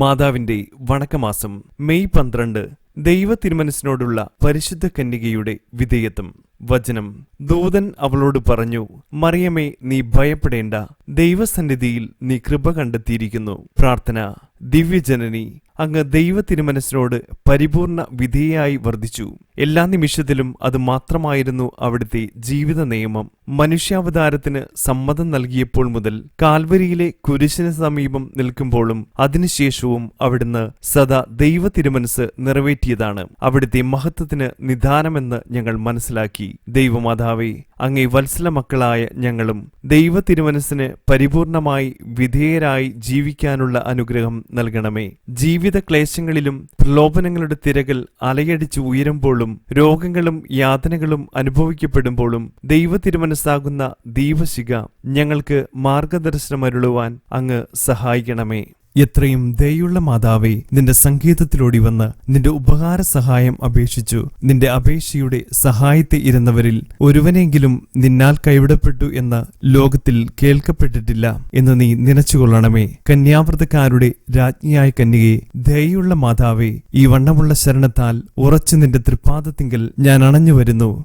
മാതാവിന്റെ വണക്കമാസം മെയ് പന്ത്രണ്ട് ദൈവ തിരുമനസിനോടുള്ള പരിശുദ്ധ കന്യകയുടെ വിധേയത്വം. വചനം. ദൂതൻ അവളോട് പറഞ്ഞു മറിയമേ നീ ഭയപ്പെടേണ്ട. ദൈവസന്നിധിയിൽ നീ കൃപ കണ്ടെത്തിയിരിക്കുന്നു. പ്രാർത്ഥന. ദിവ്യജനനി അങ്ങ് ദൈവ തിരുമനസിനോട് പരിപൂർണ വിധേയായി വർദ്ധിച്ചു. എല്ലാ നിമിഷത്തിലും അത് മാത്രമായിരുന്നു അവിടുത്തെ ജീവിത നിയമം. മനുഷ്യാവതാരത്തിന് സമ്മതം നൽകിയപ്പോൾ മുതൽ കാൽവരിയിലെ കുരിശിന് സമീപം നിൽക്കുമ്പോഴും അതിനുശേഷവും അവിടുന്ന് സദാ ദൈവ തിരുമനസ് നിറവേറ്റിയതാണ്. അവിടുത്തെ മഹത്വത്തിന് നിദാനമെന്ന് ഞങ്ങൾ മനസ്സിലാക്കി. ദൈവമാതാവേ അങ്ങേ വത്സല മക്കളായ ഞങ്ങളും ദൈവ തിരുമനസ്സിന് പരിപൂർണമായി വിധേയരായി ജീവിക്കാനുള്ള അനുഗ്രഹം നൽകണമേ. ജീവിത ക്ലേശങ്ങളിലും പ്രലോഭനങ്ങളുടെ തിരകൾ അലയടിച്ച് ഉയരുമ്പോഴും രോഗങ്ങളും യാതനകളും അനുഭവിക്കപ്പെടുമ്പോഴും ദൈവ തിരുമനസ്സാകുന്ന ദീപശിക ഞങ്ങൾക്ക് മാർഗദർശനമരുളുവാൻ അങ്ങ് സഹായിക്കണമേ. എത്രയും ദയുള്ള മാതാവേ നിന്റെ സങ്കേതത്തിലോടി വന്ന് നിന്റെ ഉപകാര സഹായം അപേക്ഷിച്ചു. നിന്റെ അപേക്ഷയുടെ സഹായത്തെ ഇരുന്നവരിൽ ഒരുവനെങ്കിലും നിന്നാൽ കൈവിടപ്പെട്ടു എന്ന് ലോകത്തിൽ കേൾക്കപ്പെട്ടിട്ടില്ല എന്ന് നീ നിനച്ചുകൊള്ളണമേ. കന്യാവ്രതക്കാരുടെ രാജ്ഞിയായ കന്യകെ ദയുള്ള മാതാവേ ഈ വണ്ണമുള്ള ശരണത്താൽ ഉറച്ചു നിന്റെ തൃപ്പാദത്തിങ്കൽ ഞാൻ അണഞ്ഞു വരുന്നു